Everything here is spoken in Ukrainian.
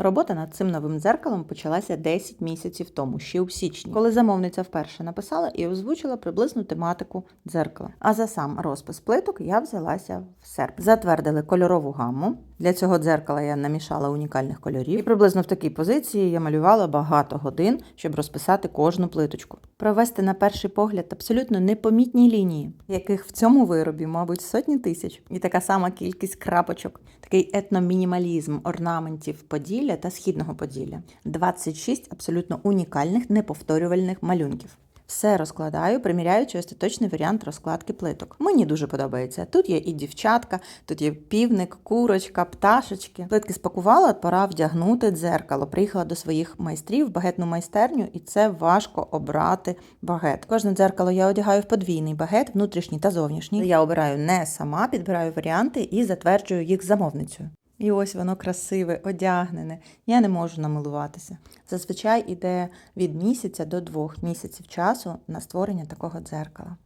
Робота над цим новим дзеркалом почалася 10 місяців тому, ще у січні, коли замовниця вперше написала і озвучила приблизну тематику дзеркала. А за сам розпис плиток я взялася в серпні. Затвердили кольорову гамму. Для цього дзеркала я намішала унікальних кольорів. І приблизно в такій позиції я малювала багато годин, щоб розписати кожну плиточку. Провести на перший погляд абсолютно непомітні лінії, яких в цьому виробі, мабуть, сотні тисяч, і така сама кількість крапочок, такий етномінімалізм орнаментів Поділля та східного Поділля. 26 абсолютно унікальних неповторювальних малюнків. Все розкладаю, приміряючи остаточний варіант розкладки плиток. Мені дуже подобається. Тут є і дівчатка, тут є півник, курочка, пташечки. Плитки спакувала, пора вдягнути дзеркало. Приїхала до своїх майстрів в багетну майстерню, і це важко обрати багет. Кожне дзеркало я одягаю в подвійний багет, внутрішній та зовнішній. Я обираю не сама, підбираю варіанти і затверджую їх замовницею. І ось воно красиве, одягнене. Я не можу намилуватися. Зазвичай іде від місяця до двох місяців часу на створення такого дзеркала.